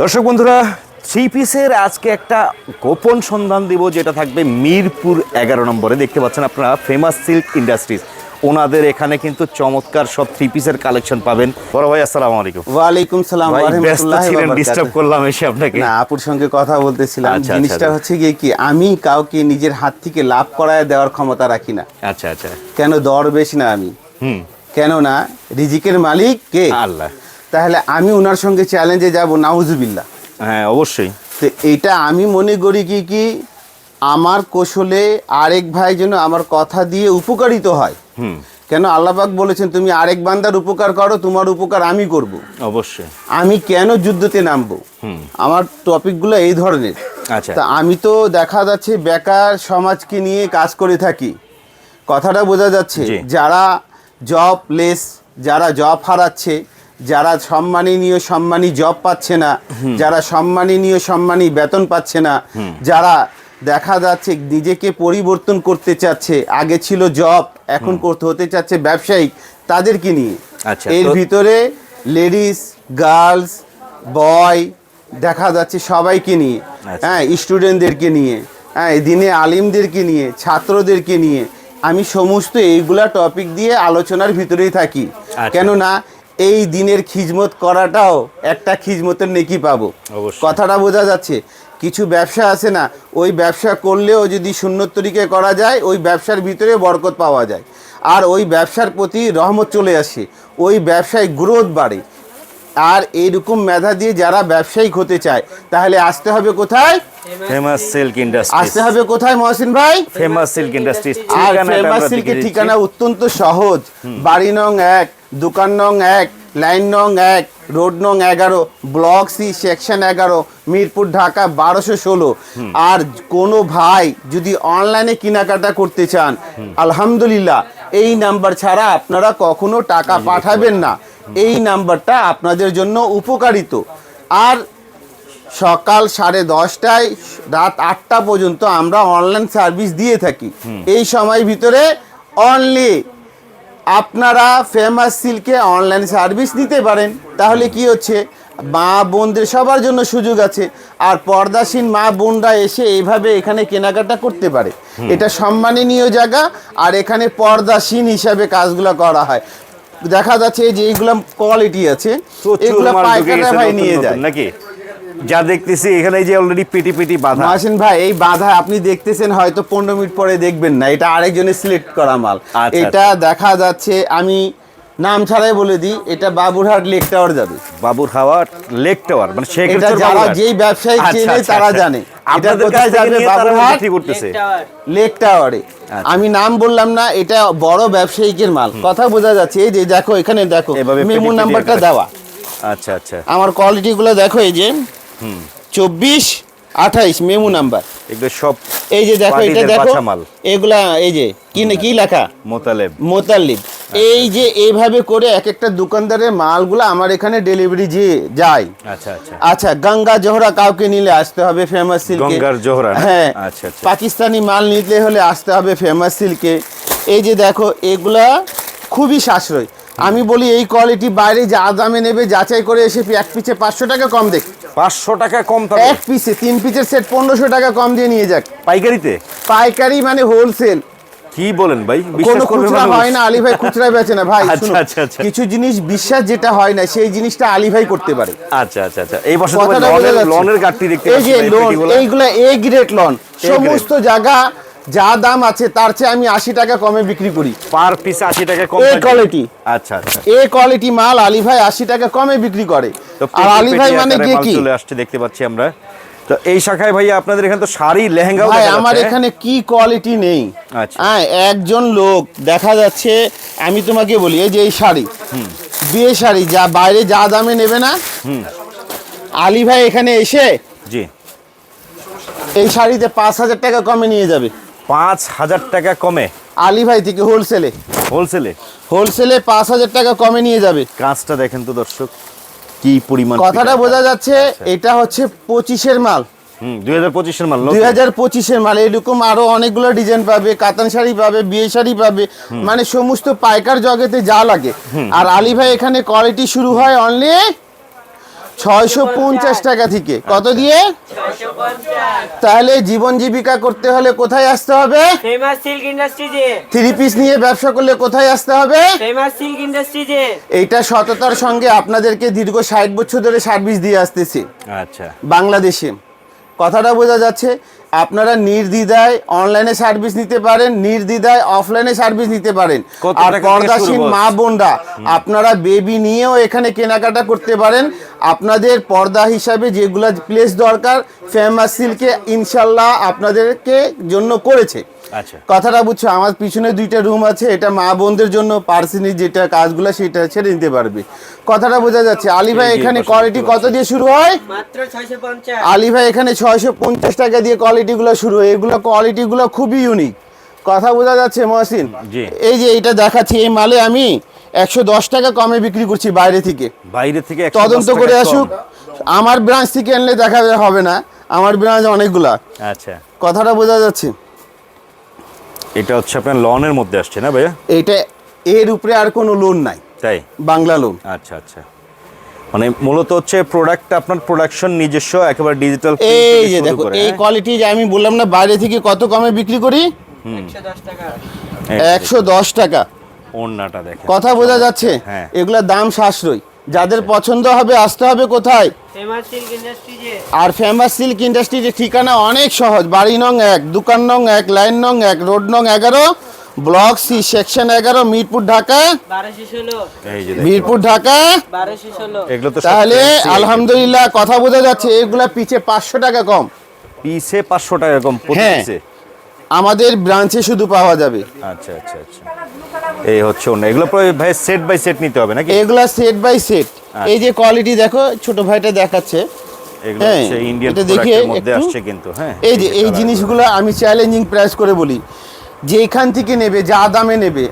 দর্শক বন্ধুরা থ্রি পিসের আজকে একটা গোপন সন্ধান দিব যেটা থাকবে মিরপুর এগারো নম্বরে। দেখতে পাচ্ছেন আপনারা ফেমাস সিল্ক ইন্ডাস্ট্রিজ ওনাদের এখানে কিন্তু চমৎকার সব থ্রি পিসের কালেকশন পাবেন। বড় ভাই আসসালামু আলাইকুম। ওয়ালাইকুম সালাম ডিস্টার্ব করলাম এসে আপনাকে। না আপুর সঙ্গে কথা বলতেছিলাম। আচ্ছা, আচ্ছা, জিনিসটা আচ্ছা। হচ্ছে গিয়ে কি আমি কাউকে নিজের হাত থেকে লাভ করায় দেওয়ার ক্ষমতা রাখি না। আচ্ছা আচ্ছা। কেন দরবেশ না আমি? হুম। কেননা রিজিকের মালিক কে? আল্লাহ। তাহলে আমি ওনার সঙ্গে চ্যালেঞ্জে যাব নাউজুবিল্লাহ। হ্যাঁ অবশ্যই। তো এইটা আমি মনে করি কি কি আমার কৌশলে আরেক ভাই যেন আমার কথা দিয়ে উপকারিত হয়। হুম। কেন আল্লাপাক বলেছেন তুমি আরেক বান্দার উপকার করো তোমার উপকার আমি করব। অবশ্যই। আমি কেন যুদ্ধতে নামবো? হুম। আমার টপিকগুলো এই ধরনের। আচ্ছা। তা আমি তো দেখা যাচ্ছে বেকার সমাজকে নিয়ে কাজ করে থাকি। কথাটা বোঝা যাচ্ছে যারা জব লেস যারা জব হারাচ্ছে যারা সম্মাননীয় সম্মানী জব পাচ্ছে না যারা সম্মাননীয় সম্মানী বেতন পাচ্ছে না যারা দেখা যাচ্ছে নিজেকে পরিবর্তন করতে চাচ্ছে আগে ছিল জব এখন করতে হতে চাচ্ছে ব্যবসায়িক তাদেরকে নিয়ে। আচ্ছা, এর ভিতরে লেডিস গার্লস বয় দেখা যাচ্ছে সবাইকে নিয়ে। আচ্ছা। হ্যাঁ স্টুডেন্টদেরকে নিয়ে হ্যাঁ দিনে আলিমদেরকে নিয়ে ছাত্রদেরকে নিয়ে। আমি সমস্ত এইগুলা টপিক দিয়ে আলোচনার ভিতরেই থাকি। আচ্ছা। কেননা এই দিনের খিজমত করাটাও একটা খিজমতের নেকি পাবো। কথাটা বোঝা যাচ্ছে কিছু ব্যবসা আছে না ওই ব্যবসা করলেও যদি সুন্নত তরিকে করা যায় ওই ব্যবসার ভিতরে বরকত পাওয়া যায়। আর ওই ব্যবসার প্রতি রহমত চলে আসে ওই ব্যবসায় গ্রোথ বাড়ে। আর এইরকম মেধা দিয়ে যারা ব্যবসায়িক হতে চায় তাহলে আসতে হবে কোথায়? ফেমাস সিল্ক ইন্ডাস্ট্রিজ আসতে হবে কোথায় মহসিন ভাই? ফেমাস সিল্ক ইন্ডাস্ট্রিজ আর ফেমাস সিল্কের ঠিকানা অত্যন্ত সহজ। বাড়ি নং এক দোকান নং এক লাইন নং এক রোড নং এগারো ব্লক সি সেকশন এগারো মিরপুর ঢাকা বারোশো ষোলো। আর কোনো ভাই যদি অনলাইনে কেনাকাটা করতে চান আলহামদুলিল্লাহ এই নাম্বার ছাড়া আপনারা কখনো টাকা পাঠাবেন না। এই নাম্বারটা আপনাদের জন্য উপকারিত। আর সকাল সাড়ে দশটায় রাত আটটা পর্যন্ত আমরা অনলাইন সার্ভিস দিয়ে থাকি। এই সময় ভিতরে অনলি আপনারা ফেমাস সিল্কে অনলাইন সার্ভিস নিতে পারেন। তাহলে কি হচ্ছে? মা বোনদের সবার জন্য সুযোগ আছে। আর পর্দাসীন মা বোনরা এসে এইভাবে এখানে কেনাকাটা করতে পারে। এটা সম্মাননীয় জায়গা। আর এখানে পর্দাসীন হিসাবে কাজগুলো করা হয়। দেখা যাচ্ছে যে এইগুলো কোয়ালিটি আছে। এগুলো পাইকাররা ভাই নিয়ে যায়। নাকি? যা দেখতেছি এখানে এই যে অলরেডি পেটি পেটি বাঁধা। মাসিন ভাই এই বাধা আপনি দেখতেছেন হয়তো পনেরো মিনিট পরে দেখবেন না। এটা আরেকজনের সিলেক্ট করা মাল। আচ্ছা, এটা দেখা যাচ্ছে আমি নাম ছাড়াই বলে দিই এটা বাবুরহাট লেক টাওয়ার যাবে। বাবুর হাওয়া লেক টাওয়ার মানে এটা যারা যেই ব্যবসায়ী চেনে তারা জানে। এটা কোথায় যাবে বাবুরহাট? করতেছে। লেক টাওয়ারে। আচ্ছা। আমি নাম বললাম না এটা বড় ব্যবসায়িকের মাল। কথা বোঝা যাচ্ছে এই যে দেখো এখানে দেখো মেমু নাম্বারটা দেওয়া। আচ্ছা আচ্ছা। আমার কোয়ালিটিগুলো দেখো এই যে। চব্বিশ আঠাইশ মেমু নাম্বার। এগুলো সব এই যে দেখো এটা দেখো এগুলা এই যে কি কি লেখা? মোতালেব। মোতাল্লিব এই যে এইভাবে করে এক একটা দোকানদারের মালগুলো আমার এখানে ডেলিভারি যে যায়। আচ্ছা আচ্ছা। আচ্ছা গঙ্গা জোহরা কাউকে নিলে আসতে হবে ফেমাস সিল্কে গঙ্গার জোহরা হ্যাঁ আচ্ছা, আচ্ছা। পাকিস্তানি মাল নিতে হলে আসতে হবে ফেমাস সিল্কে এই যে দেখো এগুলা খুবই সাশ্রয়। আমি বলি এই কোয়ালিটি বাইরে যা দামে নেবে যাচাই করে এসে এক পিছে পাঁচশো টাকা কম দেখ। পাঁচশো টাকা কম এক পিসে তিন পিসের সেট পনেরোশো টাকা কম দিয়ে নিয়ে যাক। পাইকারিতে? পাইকারি মানে হোলসেল কি বলেন ভাই? কোনো খুচরা হয় না আলী ভাই খুচরা বেচে না। ভাই আচ্ছা, আচ্ছা, আচ্ছা। কিছু জিনিস বিশ্বাস যেটা হয় না সেই জিনিসটা আলী ভাই করতে পারে। আচ্ছা আচ্ছা আচ্ছা। এই বছর লনের গাড়ি দেখতে এই যে লোন এইগুলা এ গ্রেড লোন সমস্ত জায়গা যা দাম আছে তার চেয়ে আমি আশি টাকা কমে বিক্রি করি। পার পিস আশি টাকা কম কোয়ালিটি আচ্ছা আচ্ছা। এ কোয়ালিটি মাল আলী ভাই আশি টাকা কমে বিক্রি করে। আর আলী ভাই মানে গিয়ে কি চলে আসছে দেখতে পাচ্ছি আমরা। তো এই শাখায় ভাইয়া আপনাদের এখানে তো শাড়ি লেহেঙ্গা ভাই আমার এখানে কি কোয়ালিটি নেই। আচ্ছা। হ্যাঁ একজন লোক দেখা যাচ্ছে আমি তোমাকে বলি এই যে এই শাড়ি। বিয়ে শাড়ি যা বাইরে যা দামে নেবে না। আলী ভাই এখানে এসে জি। এই শাড়িতে পাঁচ হাজার টাকা কমে নিয়ে যাবে। পাঁচ হাজার টাকা কমে। আলী ভাই থেকে হোলসেলে হোলসেলে হোলসেলে পাঁচ হাজার টাকা কমে নিয়ে যাবে। কাঁচটা দেখেন তো দর্শক কি পরিমাণ কথাটা বোঝা যাচ্ছে এটা হচ্ছে পঁচিশের মাল। দুই হাজার পঁচিশের মাল দুই হাজার পঁচিশের মাল এরকম আরও অনেকগুলো ডিজাইন পাবে কাতান শাড়ি পাবে বিয়ে শাড়ি পাবে মানে সমস্ত পাইকার জগতে যা লাগে। আর আলী ভাই এখানে কোয়ালিটি শুরু হয় অনলি ছয়শো পঞ্চাশ টাকা থেকে। কত দিয়ে? তাহলে জীবন জীবিকা করতে হলে কোথায় আসতে হবে? ফেমাস সিল্ক ইন্ডাস্ট্রিজে থ্রি পিস নিয়ে ব্যবসা করলে কোথায় আসতে হবে? ফেমাস সিল্ক ইন্ডাস্ট্রিজে এইটা সততার সঙ্গে আপনাদেরকে দীর্ঘ ষাট বছর ধরে সার্ভিস দিয়ে আসতেছি। আচ্ছা। বাংলাদেশে। কথাটা বোঝা যাচ্ছে আপনারা নির্দ্বিধায় অনলাইনে সার্ভিস নিতে পারেন নির্দ্বিধায় অফলাইনে সার্ভিস নিতে পারেন। আর পর্দাসীন মা বোনরা আপনারা বেবি নিয়েও এখানে কেনাকাটা করতে পারেন। আপনাদের পর্দা হিসাবে যেগুলা প্লেস দরকার ফেমাস সিল্কে ইনশাল্লাহ আপনাদেরকে জন্য করেছে। কথাটা বুঝছ আমার পিছনে দুইটা রুম আছে এটা মা বোনদের জন্য পার্সোনালি যেটা কাজগুলো সেটা ছেড়ে নিতে পারবে। কথাটা বোঝা যাচ্ছে আলী ভাই এখানে কোয়ালিটি কত দিয়ে শুরু হয়? মাত্র আলী ভাই এখানে ছয়শো পঞ্চাশ টাকা দিয়ে কোয়ালিটিগুলো শুরু হয়। এগুলো কোয়ালিটিগুলো খুবই ইউনিক কথা বোঝা যাচ্ছে মহসিন? জি। এই যে এটা দেখাচ্ছি এই মালে আমি একশো দশ টাকা কমে বিক্রি করছি বাইরে থেকে। বাইরে থেকে তদন্ত করে আসুক আমার ব্রাঞ্চ থেকে আনলে দেখা হবে না আমার ব্রাঞ্চ অনেকগুলা। আচ্ছা। কথাটা বোঝা যাচ্ছে। এটা হচ্ছে আপনার লনের মধ্যে আসছে না ভাইয়া? এটা এর উপরে আর কোনো লোন নাই। তাই? বাংলা লোন আচ্ছা আচ্ছা। মানে মূলত হচ্ছে প্রোডাক্ট আপনার প্রোডাকশন নিজস্ব একেবারে ডিজিটাল এই যে দেখো হ্যাঁ? এই কোয়ালিটি যে আমি বললাম না বাইরে থেকে কত কমে বিক্রি করি? একশো দশ টাকা। একশো দশ টাকা। ওন্নাটা দেখেন। কথা বোঝা যাচ্ছে? হ্যাঁ। এগুলোর দাম সাশ্রয়। যাদের পছন্দ হবে আসতে হবে কোথায়? ফেমাস সিল্ক ইন্ডাস্ট্রিজে আর ফেমাস সিল্ক ইন্ডাস্ট্রির ঠিকানা অনেক সহজ। বাড়ি নং এক দোকান নং এক লাইন নং এক রোড নং এগারো ব্লক সি সেকশন এগারো মিরপুর ঢাকা। মিরপুর ঢাকা। তাহলে আলহামদুলিল্লাহ কথা বোঝা যাচ্ছে এগুলা পিছে পাঁচশো টাকা কম। পিসে পাঁচশো টাকা কম প্রতি হ্যাঁ। আমাদের ব্রাঞ্চে শুধু পাওয়া যাবে। আচ্ছা আচ্ছা আচ্ছা। এই হচ্ছে অন্য। এগুলো ভাই সেট বাই সেট নিতে হবে নাকি? এগুলো সেট বাই সেট এই যে কোয়ালিটি দেখো ছোট ভাইটা দেখাচ্ছে। এগুলো হ্যাঁ, হচ্ছে ইন্ডিয়ান দেখে প্রোডাক্টের মধ্যে আসছে কিন্তু হ্যাঁ এই যে এই জিনিসগুলো আমি চ্যালেঞ্জিং প্রাইস করে বলি। যে এখান থেকে নেবে যা দামে নেবে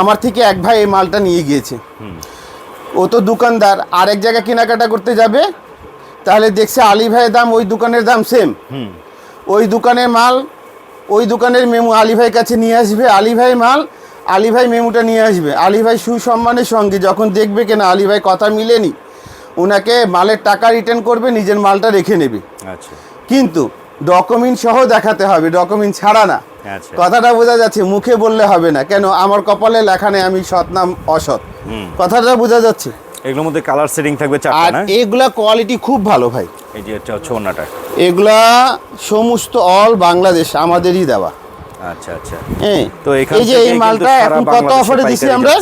আমার থেকে এক ভাই এই মালটা নিয়ে গিয়েছে। ও তো দোকানদার আরেক জায়গায় কেনাকাটা করতে যাবে তাহলে দেখছে আলী ভাইয়ের দাম ওই দোকানের দাম সেম ওই দোকানের মাল ওই দোকানের মেমু আলী ভাইয়ের কাছে নিয়ে আসবে। আলী ভাই মাল আলী ভাই মেমুটা নিয়ে আসবে। আলী ভাই সুসম্মানের সঙ্গে যখন দেখবে কেনা আলী ভাই কথা মিলেনি ওনাকে মালের টাকা রিটার্ন করবে নিজের মালটা রেখে নেবে। আচ্ছা। কিন্তু ডকুমেন্ট সহ দেখাতে হবে ডকুমেন্ট ছাড়া না। আচ্ছা। কথাটা বোঝা যাচ্ছে মুখে বললে হবে না। কেন? আমার কপালে লেখা নেই আমি সৎ নাম অসৎ। কথাটা বোঝা যাচ্ছে। এগুলোর মধ্যে কালার সেটিং থাকবে চারটা আর না? এগুলা কোয়ালিটি খুব ভালো ভাই। এই যে এটা হচ্ছে ওন্নাটা এগুলা সমস্ত অল বাংলাদেশ আমাদেরই দেওয়া। আচ্ছা আচ্ছা। হ্যাঁ তো এখান এই যে এই মালটা এখন কত অফারে দিছি আমরা?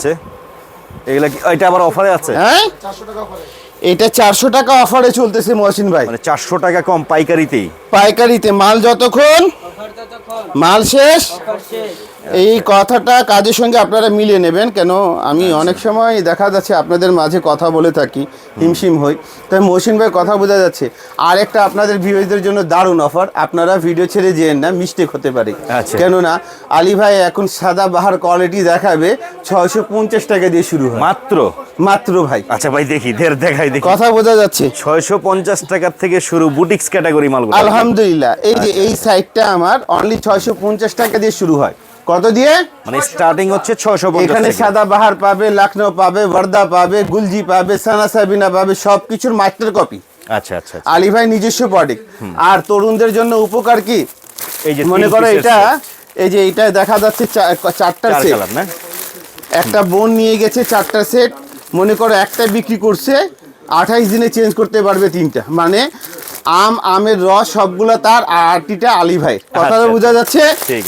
এগুলা কি এটা আবার অফারে আছে? হ্যাঁ? এটা চারশো টাকা অফারে চলতেছে মহসিন ভাই। মানে চারশো টাকা কম পাইকারিতেই? পাইকারিতে মাল যতক্ষণ? মাল শেষ। এই কথাটা কাজের সঙ্গে আপনারা মিলিয়ে নেবেন কেন আমি অনেক সময় দেখা যাচ্ছে আপনাদের মাঝে কথা বলে থাকি হিমশিম হই। তাই মহসিন ভাই কথা বোঝা যাচ্ছে। আর একটা আপনাদের ভিউজদের জন্য দারুণ অফার আপনারা ভিডিও ছেড়ে যেন না মিস্টেক হতে পারে। আচ্ছা। কেননা আলী ভাই এখন সাদা বাহার কোয়ালিটি দেখাবে ছয়শো পঞ্চাশ টাকা দিয়ে শুরু হয়। মাত্র? মাত্র ভাই। আচ্ছা ভাই দেখি দের দেখাই দেখি। কথা বোঝা যাচ্ছে। ছয়শো পঞ্চাশ টাকার থেকে শুরু বুটিক্স ক্যাটাগরি মাল আলহামদুলিল্লাহ। এই যে এই সাইডটা আমার অনলি ছয়শো পঞ্চাশ টাকা দিয়ে শুরু হয়। কত দিয়ে? মানে স্টার্টিং হচ্ছে ছয়শো এখানে সাদা বাহার পাবে লখনৌ পাবে বর্দা পাবে গুলজি পাবে সানা সাবিনা পাবে সবকিছুর মাস্টার কপি আচ্ছা আচ্ছা আচ্ছা। আলী ভাই নিজস্ব প্রোডাক্ট আর তরুণদের জন্য উপকার কি? এই যে মনে করো এটা এই যে এটা দেখা যাচ্ছে চারটা সেট একটা বোন নিয়ে গেছে চারটা সেট মনে করো একটা বিক্রি করছে আঠাইশ দিনে চেঞ্জ করতে পারবে তিনটা। মানে আম আমের রস সবগুলো তার আর আটটিটা আলী ভাই। কথাটা আচ্ছা, বোঝা যাচ্ছে?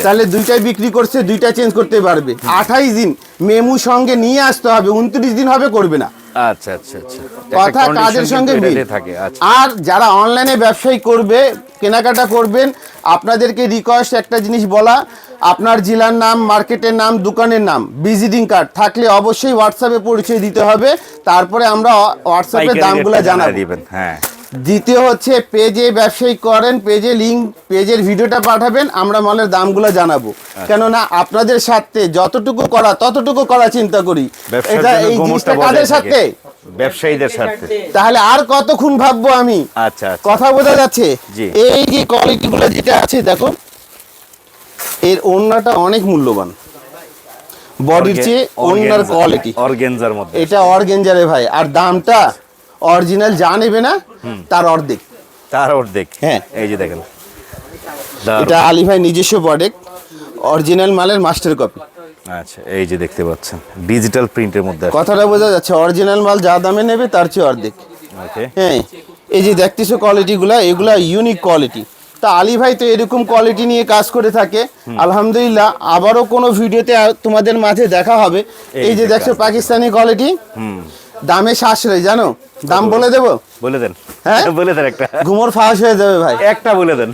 তাহলে দুইটাই বিক্রি করছে দুইটা চেঞ্জ করতে পারবে। আঠাইশ দিন মেমু সঙ্গে নিয়ে আসতে হবে উনত্রিশ দিন হবে করবে না। আচ্ছা আচ্ছা আচ্ছা। কথা কাজের সঙ্গে থাকে আচ্ছা। আর যারা অনলাইনে ব্যবসায়ী করবে কেনাকাটা করবেন আপনাদেরকে রিকোয়েস্ট একটা জিনিস বলা আপনার জেলার নাম মার্কেটের নাম দোকানের নাম ভিজিটিং কার্ড থাকলে অবশ্যই হোয়াটসঅ্যাপে পরিচয় দিতে হবে তারপরে আমরা হোয়াটসঅ্যাপে দামগুলো জানাব। দিবেন হ্যাঁ। দ্বিতীয় হচ্ছে পেজে ব্যবসায়ী করেন পেজে লিঙ্ক পেজের ভিডিওটা পাঠাবেন আমরা মালের দামগুলো জানাব। আচ্ছা। কেননা আপনাদের সাথে যতটুকু করা ততটুকু করা চিন্তা করি। এটা এই জিনিসটা কাদের। সাথে ব্যবসায়ীদের স্বার্থে। তাহলে আর কতক্ষণ ভাববো আমি? আচ্ছা আচ্ছা। কথা বোঝা যাচ্ছে? এই যে কোয়ালিটি গুলো যেটা আছে দেখো এর ওড়নাটা অনেক মূল্যবান। বডির চেয়ে ওড়নার কোয়ালিটি অর্গেনজার মধ্যে। এটা অর্গেঞ্জারে ভাই। আর দামটা অরিজিনাল যা নেবে না তার অর্ধেক। তার অর্ধেক? হ্যাঁ। এই যে দেখেন। এটা আলী ভাই নিজস্ব প্রোডাক্ট অরিজিনাল মালের মাস্টার কপি আচ্ছা এই যে দেখতে পাচ্ছেন। ডিজিটাল প্রিন্টের মধ্যে কথাটা বোঝা যাচ্ছে অরিজিনাল মাল যা দামে নেবে তার চেয়ে অর্ধেক। হ্যাঁ এই যে দেখতেছো কোয়ালিটিগুলা এগুলা ইউনিক কোয়ালিটি তা আলী ভাই তো এরকম কোয়ালিটি নিয়ে কাজ করে থাকে। আলহামদুলিল্লাহ আবারও কোনো ভিডিওতে তোমাদের মাঝে দেখা হবে। এই যে যে দেখছ পাকিস্তানি কোয়ালিটি দামে শ্বাস সাশ্রয় জানো? দাম বলে দেবো? বলে দেন। হ্যাঁ? বলে দেন একটা। ঘুমোর ফাঁস হয়ে যাবে ভাই। একটা বলে দেন।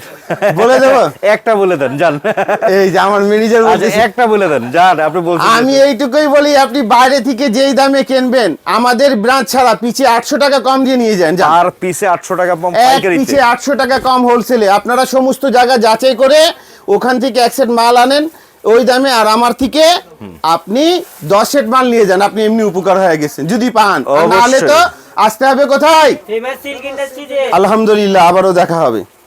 বলে দেবো? একটা বলে দেন জান এই যে আমার ম্যানেজার আচ্ছা একটা বলে দেন জান আপনি বলছেন আমি এইটুকুই বলি আপনি বাইরে থেকে যেই দামে কিনবেন আমাদের ব্রাঞ্চ ছাড়া পিছে আটশো টাকা কম দিয়ে নিয়ে যান। আর পিসে আটশো টাকা কম এক পাইকারিতে। পিছে আটশো টাকা কম হোলসেলে আপনারা সমস্ত জায়গা যাচাই করে ওখান থেকে এক সেট মাল আনেন ওই দামে আর আমার থেকে আপনি দশ সেট মাল নিয়ে যান আপনি এমনি উপকার হয়ে গেছেন। যদি পান তাহলে নাহলে তো আসতে হবে কোথায়? আলহামদুলিল্লাহ আবারও দেখা হবে।